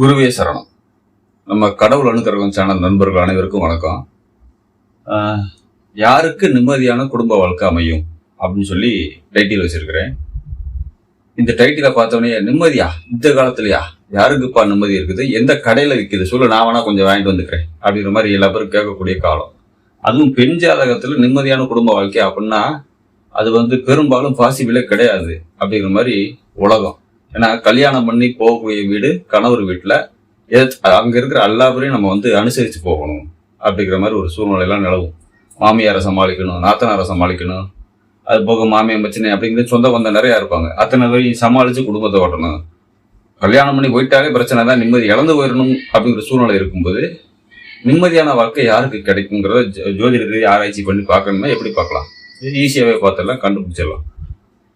குருவே சரணம். நம்ம கடவுள் அணுக்கரகம் சேனல் நண்பர்கள் அனைவருக்கும் வணக்கம். யாருக்கு நிம்மதியான குடும்ப வாழ்க்கை அமையும் அப்படின்னு சொல்லி டைட்டில் வச்சிருக்கிறேன். இந்த டைட்டிலை பார்த்தோன்னே நிம்மதியா? இந்த காலத்துலயா? யாருக்குப்பா நிம்மதி இருக்குது? எந்த கடையில விற்குது சொல்லு நான் வேணா கொஞ்சம் வாங்கிட்டு வந்துக்கிறேன். அப்படிங்கிற மாதிரி எல்லா பேரும் கேட்கக்கூடிய காலம். அதுவும் பெண் ஜாதகத்துல நிம்மதியான குடும்ப வாழ்க்கை அப்படின்னா அது வந்து பெரும்பாலும் பாசிபிளே கிடையாது அப்படிங்கிற மாதிரி உலகம். ஏன்னா கல்யாணம் பண்ணி போகக்கூடிய வீடு கணவர் வீட்டில். அங்க இருக்கிற எல்லா பேரையும் நம்ம வந்து அனுசரிச்சு போகணும் அப்படிங்கிற மாதிரி ஒரு சூழ்நிலையெல்லாம் நிலவும். மாமியாரை சமாளிக்கணும் நாத்தனாரை சமாளிக்கணும். அது போக மாமியம் பிரச்சனை அப்படிங்கிறது சொந்த பந்தம் நிறையா இருப்பாங்க. அத்தனை பேரையும் சமாளித்து குடும்பத்தை ஓட்டணும். கல்யாணம் பண்ணி போயிட்டாலே பிரச்சனை தான். நிம்மதி இழந்து போயிடணும் அப்படிங்கிற சூழ்நிலை இருக்கும்போது நிம்மதியான வாழ்க்கை யாருக்கு கிடைக்குங்கிறத ஜோ- ஜோதிட ஆராய்ச்சி பண்ணி பார்க்கணும்னா எப்படி பார்க்கலாம்? ஈஸியாகவே பார்த்துடலாம் கண்டுபிடிச்சிடலாம்.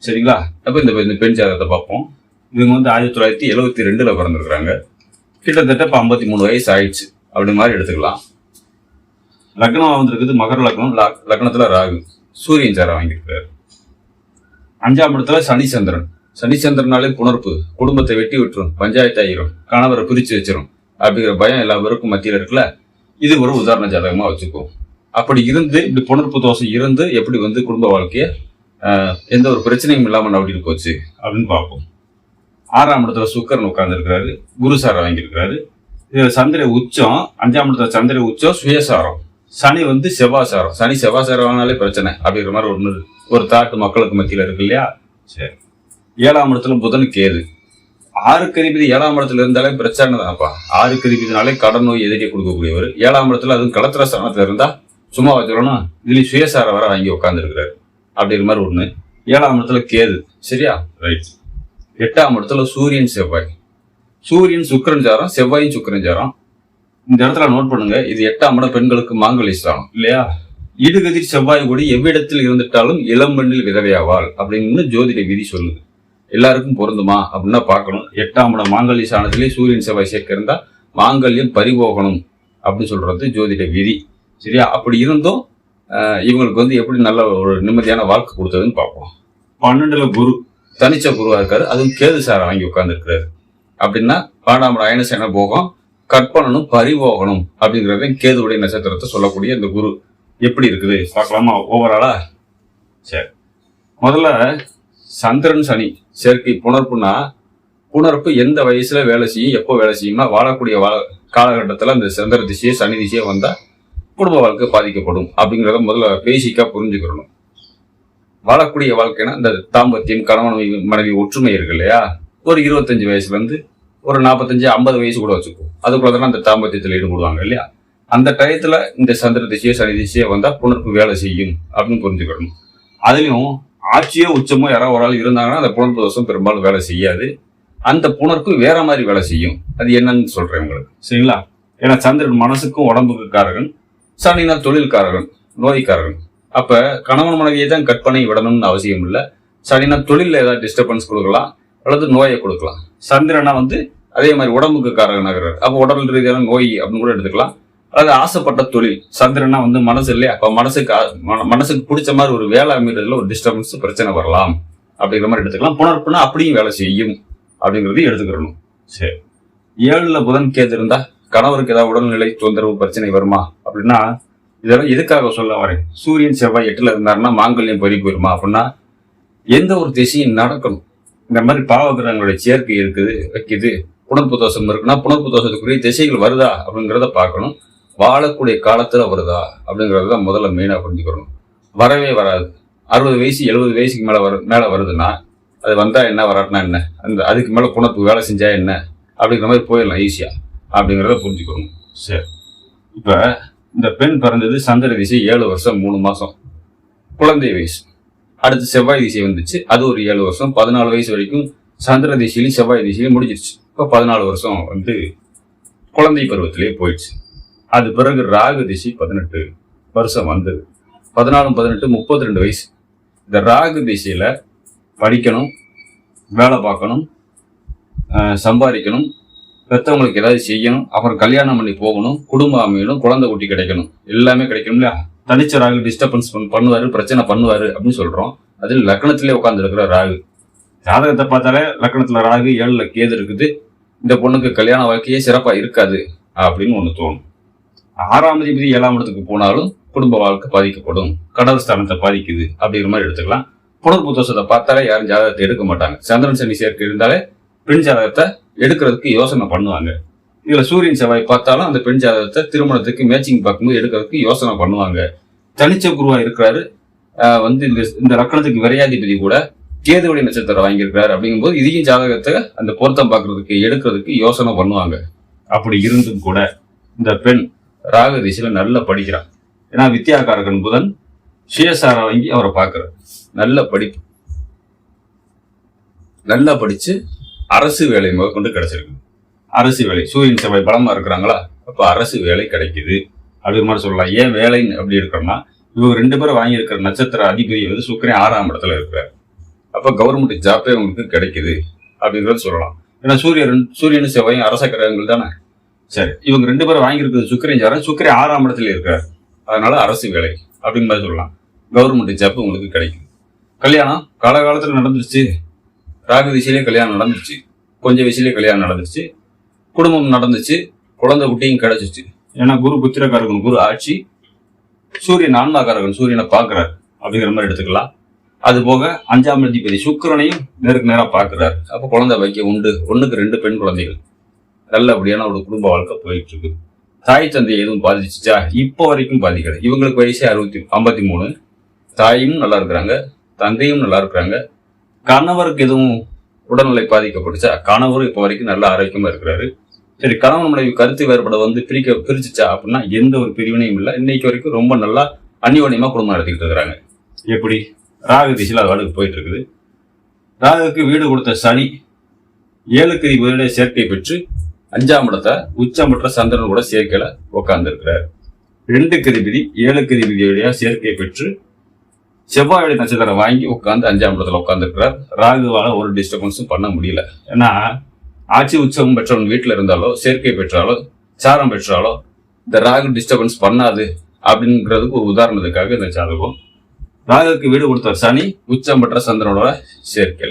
சரிங்களா? அப்போ இந்த இந்த பெண் ஜாதகத்தை பார்ப்போம். இவங்க வந்து ஆயிரத்தி தொள்ளாயிரத்தி எழுபத்தி ரெண்டுல பிறந்திருக்கிறாங்க. கிட்டத்தட்ட இப்போ ஐம்பத்தி மூணு வயசு ஆயிடுச்சு அப்படி மாதிரி எடுத்துக்கலாம். லக்னம் வந்திருக்குது. மகர லக்னம் லக்னத்தில் லக்னத்துல ராகு. சூரியன் சாரை வாங்கியிருக்காரு. அஞ்சாம் இடத்துல சனிச்சந்திரன் சனிச்சந்திரனாலே புணர்ப்பு. குடும்பத்தை வெட்டி விட்டுரும். பஞ்சாயத்து ஆயிரும் கணவரை பிரித்து வச்சிரும். அப்படிங்கிற பயம் எல்லா பேருக்கும் மத்தியில் இருக்குல்ல? இது ஒரு உதாரண ஜாதகமாக வச்சுக்கும் அப்படி இருந்து இப்படி புணர்ப்பு தோசை இருந்து எப்படி வந்து குடும்ப வாழ்க்கையை எந்த ஒரு பிரச்சனையும் இல்லாமல் நம்பிட்டு போச்சு அப்படின்னு பார்ப்போம். ஆறாம் இடத்துல சுக்கரன் உட்கார்ந்துருக்கிறாரு குருசாரம் வாங்கியிருக்கிறாரு சந்திர உச்சம் அஞ்சாம் இடத்துல சந்திர உச்சம் சுயசாரம். சனி வந்து செவ்வாசாரம். சனி செவ்வாசாரம்னாலே பிரச்சனை அப்படிங்கிற மாதிரி ஒன்று ஒரு தாட்டு மக்களுக்கு மத்தியில் இருக்கு இல்லையா? சரி. ஏழாம் இடத்துல புதன் கேது. ஆறு கரிபதி ஏழாம் இடத்துல இருந்தாலே பிரச்சனை தான்ப்பா. ஆறு கரிபதினாலே கடன் நோய் எதிரியை கொடுக்கக்கூடியவர். ஏழாம் இடத்துல அதுவும் களத்திர ஸ்தானத்தில் இருந்தால் சும்மா வச்சிடணும் இதுலேயும் சுயசாரம் வர வாங்கி உட்காந்துருக்கிறாரு அப்படிங்கிற மாதிரி ஒன்று ஏழாம் இடத்துல கேது. சரியா? ரைட் எட்டாம் இடத்துல சூரியன் செவ்வாய். சூரியன் சுக்கரன் சாரம் செவ்வாயும் சுக்கரன் சாரம் இந்த இடத்துல நோட் பண்ணுங்க இது எட்டாம் இடம் பெண்களுக்கு மாங்கலி ஸ்தானம் இல்லையா? இடுகதிர் செவ்வாய் கூடி எவ்விடத்தில் இருந்துட்டாலும் இளம்பெண்ணில் விதவையாவாள் அப்படின்னு ஜோதிட விதி சொல்லுது. எல்லாருக்கும் பொருந்துமா அப்படின்னா பார்க்கணும். எட்டாம் இடம் மாங்கல்ய ஸ்தானத்திலே சூரியன் செவ்வாய் சேர்க்க இருந்தா மாங்கல்யம் பறிபோகணும் அப்படின்னு சொல்றது ஜோதிட விதி. சரியா? அப்படி இருந்தும் இவங்களுக்கு வந்து எப்படி நல்ல ஒரு நிம்மதியான வாழ்க்கை கொடுத்ததுன்னு பார்ப்போம். பன்னெண்டுல குரு. தனிச்ச குருவா இருக்காரு. அதுவும் கேது சாரை வாங்கி உட்கார்ந்துருக்கிறாரு. அப்படின்னா பாடாமட அயனசேன போகம் கற்பனனும் பரிபோகணும் அப்படிங்கறத கேதுவுடைய நட்சத்திரத்தை சொல்லக்கூடிய இந்த குரு எப்படி இருக்குது? பார்க்கலாமா? ஓவராலா சரி. முதல்ல சந்திரன் சனி சேர்க்கை புணர்ப்புனா புணர்ப்பு எந்த வயசுல வேலை செய்யும் எப்போ வேலை செய்யும்னா வாழக்கூடிய வாழ காலகட்டத்தில் அந்த சந்திர திசையை சனி திசையை வந்தா குடும்ப வாழ்க்கை பாதிக்கப்படும் அப்படிங்கிறத முதல்ல பேசிக்கா புரிஞ்சுக்கிறணும். வாழக்கூடிய வாழ்க்கைனா இந்த தாம்பத்தியம் கணவன் மனைவி- ஒற்றுமை இருக்கு இல்லையா? ஒரு இருபத்தஞ்சு வயசுல இருந்து ஒரு நாற்பத்தஞ்சு ஐம்பது வயசு கூட வச்சுக்கோ. அதுக்குள்ள தானே அந்த தாம்பத்தியத்தில் ஈடுபடுவாங்க இல்லையா? அந்த டயத்துல இந்த சந்திர திசையோ சனி திசையோ வந்தா புணர்ப்பு வேலை செய்யும் அப்படின்னு புரிஞ்சுக்கணும். அதுலயும் ஆட்சியோ உச்சமோ யாராவது ஒரு ஆள் இருந்தாங்கன்னா அந்த புணர்ப்பு தோஷம் பெரும்பாலும் வேலை செய்யாது. அந்த புணர்ப்பு வேற மாதிரி வேலை செய்யும். அது என்னன்னு சொல்றேன் உங்களுக்கு. சரிங்களா? ஏன்னா சந்திரன் மனசுக்கும் உடம்புக்கு காரகன். சனினா தொழில்காரகன் நோய்க்காரகன். அப்ப கணவன் மனைவியை தான் கற்பனை விடணும்னு அவசியம் இல்லை. சனினா தொழில ஏதாவது டிஸ்டர்பன்ஸ் கொடுக்கலாம் அல்லது நோயை கொடுக்கலாம். சந்திரனா வந்து அதே மாதிரி உடம்புக்கு காரகனாகிறார் அப்போ உடல் ரீதியான நோய் அப்படின்னு கூட எடுத்துக்கலாம். அதாவது ஆசைப்பட்ட தொழில் சந்திரனா வந்து மனசு இல்லையா? அப்ப மனசுக்கு மனசுக்கு பிடிச்ச மாதிரி ஒரு வேலை அமைறதுல ஒரு டிஸ்டர்பன்ஸ் பிரச்சனை வரலாம். அப்படிங்கிற மாதிரி எடுத்துக்கலாம். புணர்ப்புனா அப்படியும் வேலை செய்யும் அப்படிங்கிறதையும் எடுத்துக்கிறணும். சரி. ஏழுல புதன் கேது இருந்தா கணவருக்கு ஏதாவது உடல்நிலை தொந்தரவு பிரச்சனை வருமா? அப்படின்னா இதெல்லாம் எதுக்காக சொல்ல வரேன்? சூரியன் செவ்வாய் எட்டுல இருந்தாருன்னா மாங்கல்யம் பறி போயிருமா? அப்படின்னா எந்த ஒரு திசையும் நடக்கணும். இந்த மாதிரி பாவகிரகங்களுடைய சேர்க்கை இருக்குது வைக்குது புணர்ப்பு தோஷம் இருக்குன்னா புணர்ப்பு தோஷத்துக்குரிய திசைகள் வருதா அப்படிங்கிறத பார்க்கணும். வாழக்கூடிய காலத்துல வருதா அப்படிங்கிறத தான் முதல்ல மெயினாக புரிஞ்சுக்கணும். வரவே வராது. அறுபது வயசு எழுபது வயசுக்கு மேலே வர மேலே வருதுன்னா அது வந்தால் என்ன வராட்டினா என்ன? அந்த அதுக்கு மேலே புணர்ப்பு வேலை செஞ்சால் என்ன? அப்படிங்கிற மாதிரி போயிடலாம் ஈஸியாக அப்படிங்கிறத புரிஞ்சுக்கணும். சரி. இப்போ இந்த பெண் பிறந்தது சந்திர திசை ஏழு வருஷம் மூணு மாசம். குழந்தை வயசு. அடுத்து செவ்வாய் திசை வந்துச்சு. அது ஒரு ஏழு வருஷம். பதினாலு வயசு வரைக்கும் சந்திர திசையிலும் செவ்வாய் திசையிலும் முடிஞ்சிருச்சு. இப்போ பதினாலு வருஷம் வந்து குழந்தை பருவத்திலே போயிடுச்சு. அது பிறகு ராகு திசை பதினெட்டு வருஷம் வந்தது பதினாலும் பதினெட்டு முப்பத்தி ரெண்டு வயசு. இந்த ராகு திசையில படிக்கணும் வேலை பார்க்கணும் சம்பாதிக்கணும் பெற்றவங்களுக்கு ஏதாவது செய்யணும் அப்புறம் கல்யாணம் பண்ணி போகணும் குடும்பம் அமையணும் குழந்தை குட்டி கிடைக்கணும். எல்லாமே கிடைக்கணும் இல்லையா? தனிச்ச ராகு டிஸ்டர்பன்ஸ் பண்ணுவாரு பிரச்சனை பண்ணுவாரு அப்படின்னு சொல்றோம். அதில் லக்னத்திலே உட்கார்ந்து இருக்கிற ராகு. ஜாதகத்தை பார்த்தாலே லக்னத்துல ராகு ஏழுல கேது இருக்குது. இந்த பொண்ணுக்கு கல்யாண வாழ்க்கையே சிறப்பா இருக்காது அப்படின்னு ஒண்ணு தோணும். ஆறாம் தேதி ஏழாம் இடத்துக்கு போனாலும் குடும்ப வாழ்க்கை பாதிக்கப்படும். கடல் ஸ்தானத்தை பாதிக்குது அப்படிங்கிற மாதிரி எடுத்துக்கலாம். புனர்பு புத்தோஷத்தை பார்த்தாலே யாரும் ஜாதகத்தை எடுக்க மாட்டாங்க. சந்திரன் சனி சேர்க்கை இருந்தாலே பெண் ஜாதகத்தை எடுக்கிறதுக்கு யோசனை பண்ணுவாங்க. இதுல சூரியன் செவ்வாய் பார்த்தாலும் அந்த பெண் ஜாதகத்தை திருமணத்துக்கு மேட்சிங் பார்க்கும்போது எடுக்கிறதுக்கு யோசனை பண்ணுவாங்க. தனிச்ச குருவா இருக்கிறாரு. வந்து இந்த இந்த லக்கணத்துக்கு விரையாதிபதி கூட கேதுவடி நட்சத்திரம் வாங்கியிருக்கிறாரு. அப்படிங்கும்போது இதையும் ஜாதகத்தை அந்த பொருத்தம் பார்க்கறதுக்கு எடுக்கிறதுக்கு யோசனை பண்ணுவாங்க. அப்படி இருந்தும் கூட இந்த பெண் ராக திசையில நல்லா படிக்கிறான். ஏன்னா வித்யாகாரகன் புதன் சுயசார வாங்கி அவரை பார்க்கிறார். நல்ல படிப்பு. நல்லா படிச்சு அரசு வேலை முதற்கொண்டு கிடைச்சிருக்கு. அரசு வேலை சூரியன் செவ்வாய் பலமா இருக்கிறாங்களா? அப்போ அரசு வேலை கிடைக்குது. அப்படி மாதிரி சொல்லலாம். ஏன் வேலைன்னு அப்படி இருக்கிறோம்னா இவங்க ரெண்டு பேரும் வாங்கியிருக்கிற நட்சத்திர அதிபதி வந்து சுக்கரன் ஆறாம் இடத்துல இருக்கிறார் அப்போ கவர்மெண்ட் ஜாப்பே உங்களுக்கு கிடைக்குது அப்படிங்கறது சொல்லலாம். ஏன்னா சூரியன் சூரியன் செவ்வாயும் அரச கிரகங்கள் தானே? சரி இவங்க ரெண்டு பேரும் வாங்கியிருக்கிறது சுக்கரன் ஜாரம் சுக்கரன் ஆறாம் இடத்துல இருக்கிறார் அதனால அரசு வேலை அப்படின்னு மாதிரி சொல்லலாம். கவர்மெண்ட் ஜாப் உங்களுக்கு கிடைக்குது. கல்யாணம் காலகாலத்துல நடந்துருச்சு. ராகு திசையிலே கல்யாணம் நடந்துச்சு கொஞ்சம் வயசுலேயே கல்யாணம் நடந்துச்சு குடும்பம் நடந்துச்சு. குழந்தை குட்டியும் கிடைச்சிச்சு ஏன்னா குரு புத்திரக்காரகன் குரு ஆட்சி. சூரியன் ஆன்மாக்காரகன் சூரியனை பார்க்குறாரு. அப்படிங்கிற மாதிரி எடுத்துக்கலாம். அது போக அஞ்சாம் அதிபதி சுக்கிரனையும் நேருக்கு நேராக பார்க்குறாரு. அப்போ குழந்தை வைக்க உண்டு. ஒன்றுக்கு ரெண்டு பெண் குழந்தைகள். நல்லபடியான ஒரு குடும்ப வாழ்க்கை போயிட்டு இருக்கு தாய் தந்தை எதுவும் பாதிச்சுச்சா? இப்போ வரைக்கும் பாதிக்கல. இவங்களுக்கு வயசே அறுபத்தி ஐம்பத்தி மூணு. தாயும் நல்லா இருக்கிறாங்க. தந்தையும் நல்லா இருக்கிறாங்க. கணவருக்கு எதுவும் உடல்நிலை பாதிக்கப்பட்டுச்சா? கணவரும் இப்போ வரைக்கும் நல்ல ஆரோக்கியமா இருக்கிறாரு. சரி கணவன் மனைவி கருத்து வேறுபாடு வந்து பிரிக்க பிரிச்சுச்சா அப்படின்னா எந்த ஒரு பிரிவினையும் இல்லை. இன்னைக்கு வரைக்கும் ரொம்ப நல்லா அந்யோன்யமா குடும்பம் நடத்திக்கிட்டு இருக்கிறாங்க. எப்படி? ராகு திசையில் அது வாடகை போயிட்டு இருக்குது. ராகுக்கு வீடு கொடுத்த சனி ஏழுக்கு வீடு சேர்க்கை பெற்று அஞ்சாம் இடத்தை உச்சம் பெற்ற சந்திரன் கூட சேர்க்கையில உட்கார்ந்து இருக்கிறார் ரெண்டு கதிபதி ஏழு கதிபதியுடைய சேர்க்கை பெற்று செவ்வாயுடைய நட்சத்திரம் வாங்கி உட்காந்து அஞ்சாம் இடத்துல உட்காந்துருக்கிறார் ராகுவால் ராகுவால ஒரு டிஸ்டர்பன்ஸும் பண்ண முடியல. ஏன்னா ஆட்சி உற்சவம் பெற்றவன் வீட்டில் இருந்தாலோ சேர்க்கை பெற்றாலோ சாரம் பெற்றாலோ இந்த ராகு டிஸ்டர்பன்ஸ் பண்ணாது அப்படிங்கிறதுக்கு ஒரு உதாரணத்துக்காக இந்த ஜாதகம். ராகுக்கு வீடு கொடுத்தார் சனி உச்சம் பெற்ற சந்திரனோட சேர்க்கை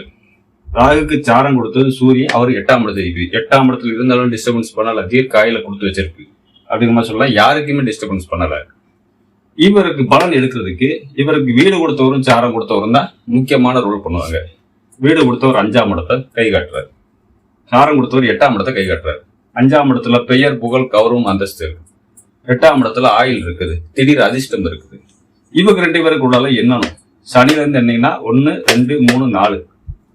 ராகுக்கு சாரம் கொடுத்தது சூரியன் அவர் எட்டாம் இடத்துல இருக்குது எட்டாம் இடத்துல இருந்தாலும் டிஸ்டர்பன்ஸ் பண்ணல தீர்க்காயில கொடுத்து வச்சிருக்கு. அப்படிங்கிற மாதிரி சொல்லலாம். யாருக்குமே டிஸ்டர்பன்ஸ் பண்ணல. இவருக்கு பலன் எடுக்கிறதுக்கு இவருக்கு வீடு கொடுத்தவரும் சாரம் கொடுத்தவரும் தான் முக்கியமான ரோல் பண்ணுவாங்க. வீடு கொடுத்தவர் அஞ்சாம் இடத்தை கை காட்டுறாரு. சாரம் கொடுத்தவர் எட்டாம் இடத்தை கை காட்டுறாரு. அஞ்சாம் இடத்துல பெயர் புகழ் கௌரவம் அந்தஸ்து இருக்கு. எட்டாம் இடத்துல ஆயில் இருக்குது. திடீர் அதிர்ஷ்டம் இருக்குது. இவங்க ரெண்டு பேருக்கு உள்ளால என்னணும் சனிலேருந்து இருந்து ஒன்று ரெண்டு மூணு நாலு.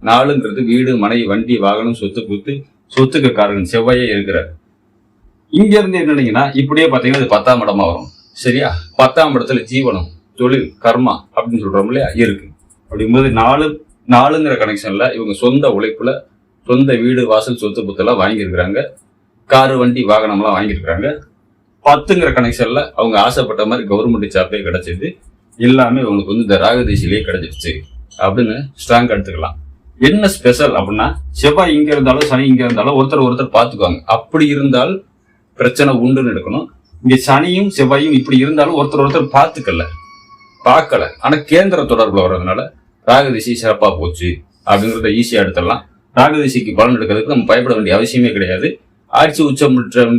நாலுங்கிறது வீடு மனை வண்டி வாகனம் சொத்து குத்து சொத்துக்கு காரகன் செவ்வாயே இருக்கிறார். இங்கேருந்து என்னன்னீங்கன்னா இப்படியே பார்த்தீங்கன்னா இது பத்தாம் இடமா வரும். சரியா? பத்தாம் இடத்துல ஜீவனம் தொழில் கர்மா அப்படின்னு சொல்றோம் இல்லையா? இருக்கு. அப்படிங்கும்போது நாலு நாலுங்கிற கனெக்ஷன்ல இவங்க சொந்த உழைப்புல சொந்த வீடு வாசல் சொத்து புத்தெல்லாம் வாங்கியிருக்கிறாங்க. காரு வண்டி வாகனம்லாம் வாங்கியிருக்கிறாங்க. பத்துங்கிற கனெக்ஷன்ல அவங்க ஆசைப்பட்ட மாதிரி கவர்மெண்ட் ஜாப்பே கிடைச்சது. எல்லாமே இவங்களுக்கு வந்து இந்த ராகதேசிலேயே கிடைச்சிருச்சு அப்படின்னு ஸ்ட்ராங் எடுத்துக்கலாம். என்ன ஸ்பெஷல் அப்படின்னா செவ்வாய் இங்க இருந்தாலும் சனி இங்க இருந்தாலும் ஒருத்தர் ஒருத்தர் பார்த்துக்குவாங்க. அப்படி இருந்தால் பிரச்சனை உண்டுன்னு எடுக்கணும். இங்க சனியும் செவ்வாயும் இப்படி இருந்தாலும் ஒருத்தர் ஒருத்தர் பார்த்துக்கல. பார்க்கல. ஆனா கேந்திர தொடர்புல வர்றதுனால ராகதிசை சிறப்பா போச்சு அப்படிங்கறத ஈஸியா எடுத்துடலாம். ராகதிசைக்கு பலன் எடுக்கிறதுக்கு நம்ம பயப்பட வேண்டிய அவசியமே கிடையாது. ஆட்சி உச்சம்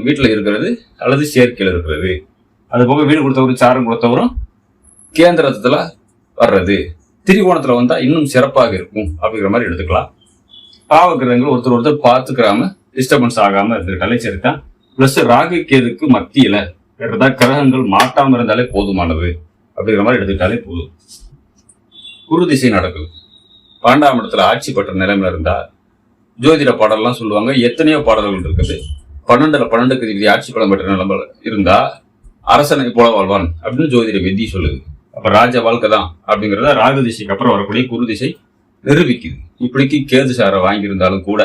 வீட்டில் இருக்கிறது அல்லது சேர்க்கையில் இருக்கிறது. அது போக வீடு கொடுத்தவரும் சாரம் கொடுத்தவரும் கேந்திரத்துல வர்றது. திரிகோணத்துல வந்தா இன்னும் சிறப்பாக இருக்கும் அப்படிங்கிற மாதிரி எடுத்துக்கலாம். பாவகிரகங்கள் ஒருத்தர் ஒருத்தர் பார்த்துக்கிறாம டிஸ்டர்பன்ஸ் ஆகாம இருந்துக்கிட்டாலே சரிதான். பிளஸ் ராகு கேதுக்கு மத்தியில வேற ஏதாவது கிரகங்கள் மாட்டாம இருந்தாலே போதுமானது. அப்படிங்கிற மாதிரி எடுத்துக்கிட்டாலே போதும். குரு திசை நடக்குது பன்னெண்டாம் இடத்துல ஆட்சி பெற்ற நிலைமையில இருந்தா ஜோதிட பாடல்லாம் சொல்லுவாங்க. எத்தனையோ பாடல்கள் இருக்குது. பன்னெண்டுல பன்னெண்டு கதிபதி ஆட்சி பலம் பெற்ற நிலைமை இருந்தா அரசனை போல வாழ்வான் அப்படின்னு ஜோதிட விதி சொல்லுது. அப்ப ராஜ வாழ்க்கை தான் அப்படிங்கிறத ராகு திசைக்கு அப்புறம் வரக்கூடிய குரு திசை நிரூபிக்குது. இப்படிக்கு கேது சாரை வாங்கியிருந்தாலும் கூட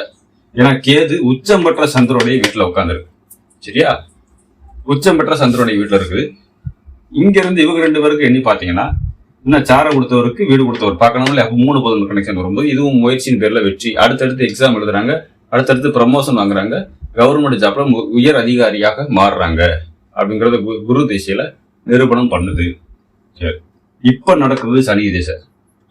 ஏன்னா கேது உச்சம் பெற்ற சந்திரோடைய வீட்டுல உட்காந்துருக்கு சரியா? உச்சம் பெற்ற சந்திரனுடைய வீட்டில் இருக்குது. இங்கேருந்து இவங்க ரெண்டு பேருக்கு எண்ணி பார்த்தீங்கன்னா இன்னும் சாரை கொடுத்தவருக்கு வீடு கொடுத்தவர். பார்க்கணும்ல அப்போ மூணு பதினொன்று கனெக்ஷன் வரும்போது இதுவும் முயற்சியின் பேரில் வெற்றி. அடுத்தடுத்து எக்ஸாம் எழுதுறாங்க. அடுத்தடுத்து ப்ரமோஷன் வாங்குறாங்க. கவர்மெண்ட் ஜாப்பில் மு- உயர் அதிகாரியாக மாறுறாங்க. அப்படிங்கிறத கு- குரு திசையில் நிரூபணம் பண்ணுது. சரி. இப்போ நடக்கிறது சனி திசை.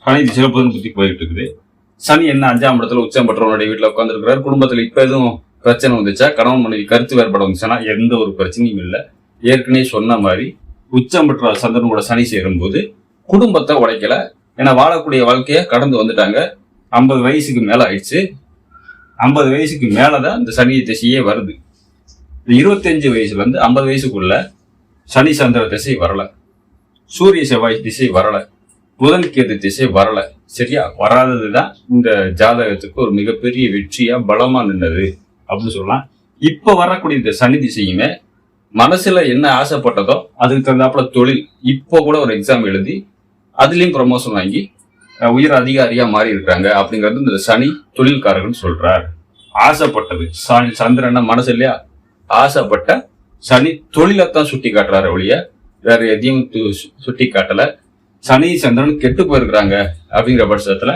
சனி திசையில் புதன் புத்தி போயிட்டு இருக்குது. சனி என்ன அஞ்சாம் இடத்துல உச்சம் பெற்றவனுடைய வீட்டில் உட்காந்துருக்கிறார் குடும்பத்தில் இப்போ எதுவும் பிரச்சனை வந்துச்சா? கணவன் மனைவி கருத்து வேறுபாடு வந்துச்சுன்னா எந்த ஒரு பிரச்சனையும் இல்லை. ஏற்கனவே சொன்ன மாதிரி உச்சம் பெற்ற சந்திரனோட சனி சேரும்போது குடும்பத்தை உடைக்கல. ஏன்னா வாழக்கூடிய வாழ்க்கையை கடந்து வந்துட்டாங்க. ஐம்பது வயசுக்கு மேலே ஆயிடுச்சு. ஐம்பது வயசுக்கு மேலே தான் இந்த சனி திசையே வருது. இந்த இருபத்தஞ்சு வயசுலேருந்து ஐம்பது வயசுக்குள்ள சனி சந்திர திசை வரலை. சூரிய செவ்வாய் திசை வரலை. புதன் கேது திசை வரலை. சரியா? வராதது தான் இந்த ஜாதகத்துக்கு ஒரு மிகப்பெரிய வெற்றியாக பலமாக நின்னது. அப்படின்னு சொல்லலாம். இப்போ வரக்கூடிய இந்த சனி திசையுமே மனசுல என்ன ஆசைப்பட்டதோ அதுக்கு தகுந்தாப்புல தொழில். இப்போ கூட ஒரு எக்ஸாம் எழுதி அதுலயும் ப்ரமோஷன் வாங்கி உயர் அதிகாரியா மாறி இருக்கிறாங்க அப்படிங்கிறது இந்த சனி தொழில்காரர்கள் சொல்றார். ஆசைப்பட்டது. சனி சந்திரன மனசு இல்லையா? ஆசைப்பட்ட சனி தொழிலைத்தான் சுட்டி காட்டுறாரு ஒழிய வேற எதையும் சுட்டி காட்டல. சனி சந்திரன் கெட்டு போயிருக்கிறாங்க அப்படிங்கிற பட்சத்துல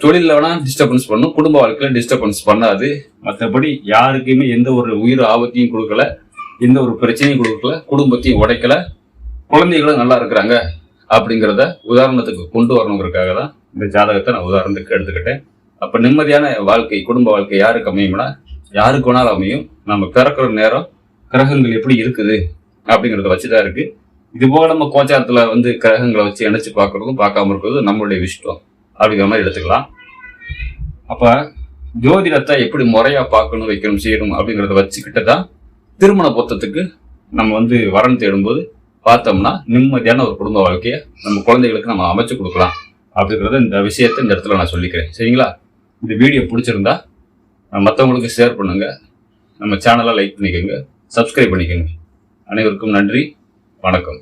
தொழில வேணா டிஸ்டர்பன்ஸ் பண்ணும். குடும்ப வாழ்க்கையில டிஸ்டர்பன்ஸ் பண்ணாது. மற்றபடி யாருக்குமே எந்த ஒரு உயிர் ஆபத்தையும் கொடுக்கல. எந்த ஒரு பிரச்சனையும் கொடுக்கல. குடும்பத்தையும் உடைக்கல. குழந்தைகளும் நல்லா இருக்கிறாங்க அப்படிங்கிறத உதாரணத்துக்கு கொண்டு வரணுங்கிறதுக்காக தான் இந்த ஜாதகத்தை நான் உதாரணத்துக்கு எடுத்துக்கிட்டேன். அப்ப நிம்மதியான வாழ்க்கை குடும்ப வாழ்க்கை யாருக்கு அமையும்னா யாருக்கு வேணாலும் அமையும். நம்ம பிறக்கிற நேரம் கிரகங்கள் எப்படி இருக்குது அப்படிங்கிறத வச்சுதான் இருக்கு. இது போக நம்ம கோச்சாரத்துல வந்து கிரகங்களை வச்சு இணைச்சு பார்க்கறதும் பார்க்காம இருக்கிறதும் நம்மளுடைய விஷயம் அப்படிங்கிற மாதிரி எடுத்துக்கலாம். அப்போ ஜோதிடத்தை எப்படி முறையாக பார்க்கணும் வைக்கணும் செய்யணும் அப்படிங்கிறத வச்சுக்கிட்டு தான் திருமண பொருத்தத்துக்கு நம்ம வந்து வரன் தேடும்போது பார்த்தோம்னா நிம்மதியான ஒரு குடும்ப வாழ்க்கையை நம்ம குழந்தைகளுக்கு நம்ம அமைச்சு கொடுக்கலாம் அப்படிங்கிறத இந்த விஷயத்தை இந்த இடத்துல நான் சொல்லிக்கிறேன். சரிங்களா? இந்த வீடியோ பிடிச்சிருந்தா மற்றவங்களுக்கு ஷேர் பண்ணுங்க. நம்ம சேனலை லைக் பண்ணிக்கோங்க. சப்ஸ்கிரைப் பண்ணிக்கோங்க. அனைவருக்கும் நன்றி. வணக்கம்.